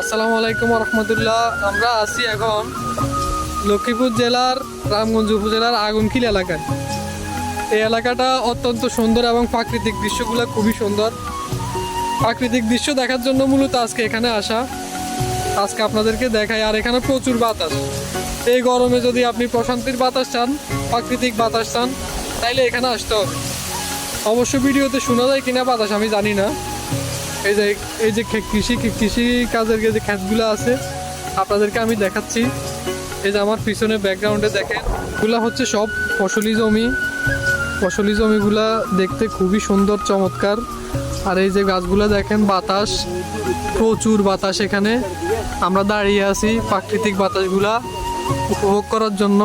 আসসালামু আলাইকুম রহমতুল্লাহ। আমরা আছি এখন লক্ষ্মীপুর জেলার, রামগঞ্জ উপজেলার আগুনখিল এলাকায়। এই এলাকাটা অত্যন্ত সুন্দর এবং প্রাকৃতিক দৃশ্যগুলো খুবই সুন্দর। প্রাকৃতিক দৃশ্য দেখার জন্য মূলত আজকে এখানে আসা। আজকে আপনাদেরকে দেখাই, আর এখানে প্রচুর বাতাস। এই গরমে যদি আপনি প্রশান্তির বাতাস চান, প্রাকৃতিক বাতাস চান, তাইলে এখানে আসতে হবে। অবশ্য ভিডিওতে শোনা যায় কিনা বাতাস আমি জানি না। এই যে এই যে কৃষি কৃষি কাজের যে ক্ষেতগুলো আছে, আপনাদেরকে আমি দেখাচ্ছি। এই যে আমার পিছনে ব্যাকগ্রাউন্ডে দেখেন, এগুলা হচ্ছে সব ফসলি জমি। ফসলি জমিগুলা দেখতে খুবই সুন্দর, চমৎকার। আর এই যে গাছগুলা দেখেন, বাতাস, প্রচুর বাতাস এখানে। আমরা দাঁড়িয়ে আছি প্রাকৃতিক বাতাসগুলা উপভোগ করার জন্য।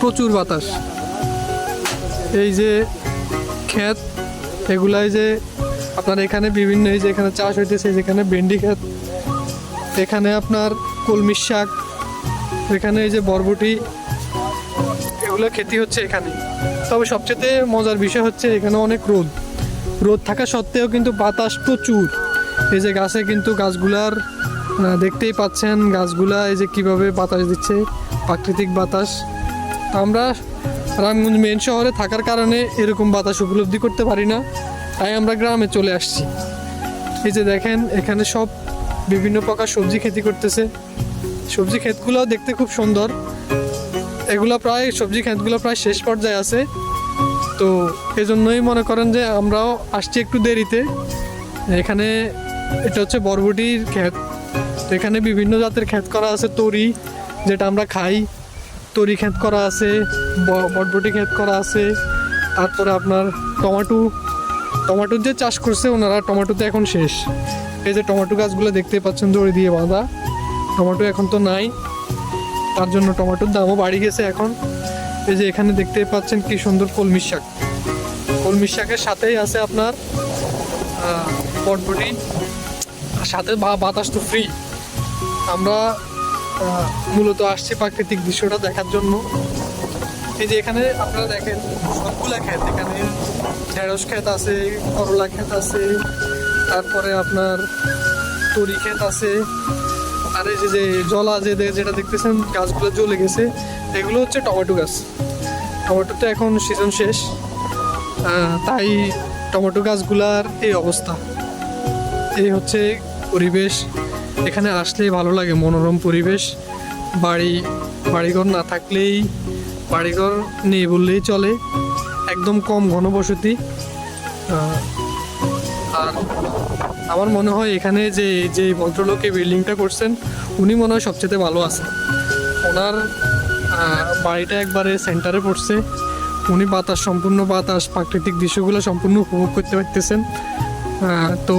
প্রচুর বাতাস। এই যে ক্ষেত এগুলাই যে আপনার এখানে বিভিন্ন এই যে এখানে চাষ হইতেছে যেখানে ভেন্ডি ক্ষেত, এখানে আপনার কলমির শাক, এখানে এই যে বরবটি, এগুলো খেতে হচ্ছে এখানে। তবে সবচেয়ে মজার বিষয় হচ্ছে এখানে অনেক রোদ। রোদ থাকা সত্ত্বেও কিন্তু বাতাস প্রচুর। এই যে গাছে কিন্তু গাছগুলার দেখতেই পাচ্ছেন গাছগুলা এই যে কীভাবে বাতাস দিচ্ছে, প্রাকৃতিক বাতাস। আমরা রামগঞ্জ মেন শহরে থাকার কারণে এরকম বাতাস উপলব্ধি করতে পারি না। তাই আমরা গ্রামে চলে আসছি। এই যে দেখেন, এখানে সব বিভিন্ন প্রকার সবজি খেতি করতেছে। সবজি ক্ষেতগুলো দেখতে খুব সুন্দর। এগুলো প্রায়, সবজি ক্ষেতগুলো প্রায় শেষ পর্যায়ে আছে। তো এজন্যই মনে করেন যে আমরাও আসছি একটু দেরিতে। এখানে এটা হচ্ছে বরবটির ক্ষেত। তো এখানে বিভিন্ন জাতের ক্ষেত করা আছে, তরি, যেটা আমরা খাই। তরি ক্ষেত করা আছে বরবটি ক্ষেত করা আছে। তারপরে আপনার টমাটো টমেটোর যে চাষ করছে ওনারা টমেটো তো এখন শেষ। এই যে টমেটো গাছগুলো দেখতে পাচ্ছেন দড়ি দিয়ে বাঁধা। টমেটো এখন তো নাই। তার জন্য টমেটোর দামও বাড়ি গেছে এখন। এই যে এখানে দেখতে পাচ্ছেন কি সুন্দর কলমির শাক। কলমির শাকের সাথেই আছে আপনার বটবটি সাথে বাতাস তো ফ্রি আমরা মূলত আসছি প্রাকৃতিক দৃশ্যটা দেখার জন্য। এই যে এখানে আপনারা দেখেন, সবগুলা ক্ষেত। এখানে ঢেঁড়স ক্ষেত আছে, করলা ক্ষেত আছে, তারপরে আপনার তরি ক্ষেত আছে, আর এই যে জলা যে যেটা দেখতেছেন, গাছগুলো জ্বলে গেছে, এগুলো হচ্ছে টমেটো গাছ। টমেটো তো এখন সিজন শেষ তাই টমেটো গাছগুলার এই অবস্থা। এই হচ্ছে পরিবেশ, এখানে আসলেই ভালো লাগে মনোরম পরিবেশ। বাড়ি, বাড়িঘর না থাকলেই বাড়িঘর নেই বললেই চলে। একদম কম ঘনবসতি। আর আমার মনে হয় এখানে যে যে ভদ্রলোক বিল্ডিংটা করছেন, উনি মনে হয় সবচেয়ে ভালো আছেন। ওনার বাড়িটা একবারে সেন্টারে পড়ছে। উনি বাতাস, সম্পূর্ণ বাতাস, প্রাকৃতিক দৃশ্যগুলো সম্পূর্ণ উপভোগ করতে পারতেছেন। তো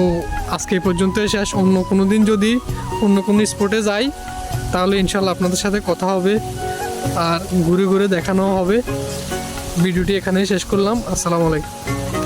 আজকে এই পর্যন্ত শেষ। অন্য কোনো দিন যদি অন্য কোনো স্পটে যাই, তাহলে ইনশাল্লাহ আপনাদের সাথে কথা হবে। আর ঘুরে ঘুরে দেখানো হবে। ভিডিওটি এখানেই শেষ করলাম। আসসালামু আলাইকুম।